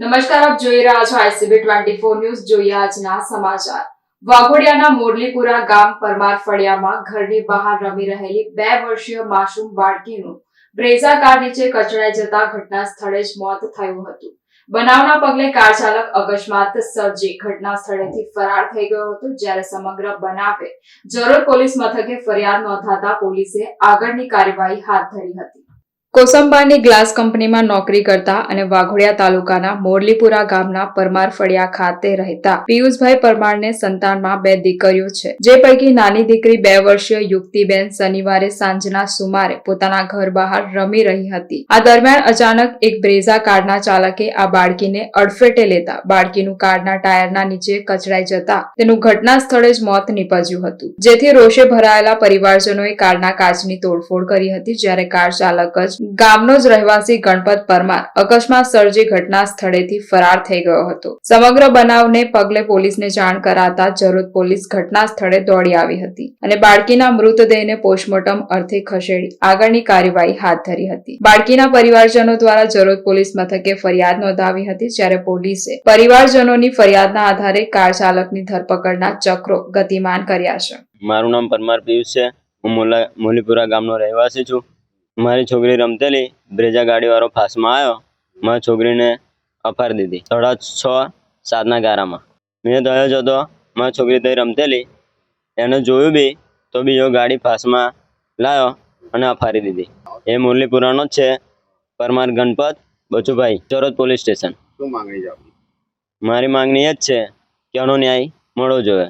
નમસ્કાર, આપ જોઈ રહ્યા છો આઈસીબી ટ્વેન્ટી ફોર ન્યૂઝ. જોઈએ આજના સમાચાર. વાઘોડિયાના મોરલીપુરા ગામ પરમાર ફળિયામાં ઘરની બહાર રમી રહેલી બે વર્ષીય માસૂમ બાળકીનું બ્રેઝા કાર નીચે કચડાઈ જતા ઘટના સ્થળે જ મોત થયું હતું. બનાવના પગલે કાર ચાલક અકસ્માત સર્જી ઘટના સ્થળેથી ફરાર થઈ ગયો હતો, જ્યારે સમગ્ર બનાવે જરૂર પોલીસ મથકે ફરિયાદ નોંધાતા પોલીસે આગળની કાર્યવાહી હાથ ધરી હતી. કોસંબાની ગ્લાસ કંપનીમાં નોકરી કરતા અને વાઘોડિયા તાલુકાના મોરલીપુરા ગામના પરમાર ફળિયા ખાતે રહેતા પિયુષભાઈ પરમારને સંતાનમાં બે દીકરીઓ છે. જે પૈકી નાની દીકરી બે વર્ષીય યુક્તિબેન શનિવારે સાંજના સુમારે પોતાના ઘર બહાર રમી રહી હતી. આ દરમિયાન અચાનક એક બ્રેઝા કારના ચાલકે આ બાળકીને અડફેટે લેતા બાળકીનું કારના ટાયરના નીચે કચડાઈ જતા તેનું ઘટના સ્થળે જ મોત નીપજ્યું હતું. જેથી રોષે ભરાયેલા પરિવારજનોએ કારના કાચની તોડફોડ કરી હતી, જ્યારે કાર ચાલક જ ગામનો જ રહેવાસી ગણપત પરમાર અકસ્માત સર્જી ઘટના સ્થળેથી ફરાર થઈ ગયો હતો. સમગ્ર બનાવને પગલે પોલીસને જાણ કરાતા જરોદ પોલીસ ઘટના સ્થળે દોડી આવી હતી અને બાળકીના મૃતદેહને પોસ્ટમોર્ટમ અર્થે ખસેડી આગળની કાર્યવાહી હાથ ધરી હતી. બાળકીના પરિવારજનો દ્વારા જરોદ પોલીસ મથકે ફરિયાદ નોંધાવી હતી જ્યારે પોલીસે પરિવારજનોની ફરિયાદના આધારે કાર ચાલકની ધરપકડના ચક્રો ગતિમાન કર્યા છે. મારું નામ પરમાર પિયુષ છે. હું મોલા મોલીપુરા ગામનો રહેવાસી છું. મારી છોકરી રમતેલી બ્રેજા ગાડીવાળો ફાસમાં આવ્યો મારી છોકરીને અફાર દીધી. સાડા છ સાતના ગારામાં. મેં થયો જ હતો મારી છોકરી તઈ રમતેલી એને જોયું બી તો બીજો ગાડી ફાસમાં લાવ્યો અને અફારી દીધી. એ મુરલીપુરાનો જ છે પરમાર ગણપત બચુભાઈ ચોરત પોલીસ સ્ટેશન. શું માંગણી જાવ મારી માંગણી એ જ છે કે આનો ન્યાય મળવો જોઈએ.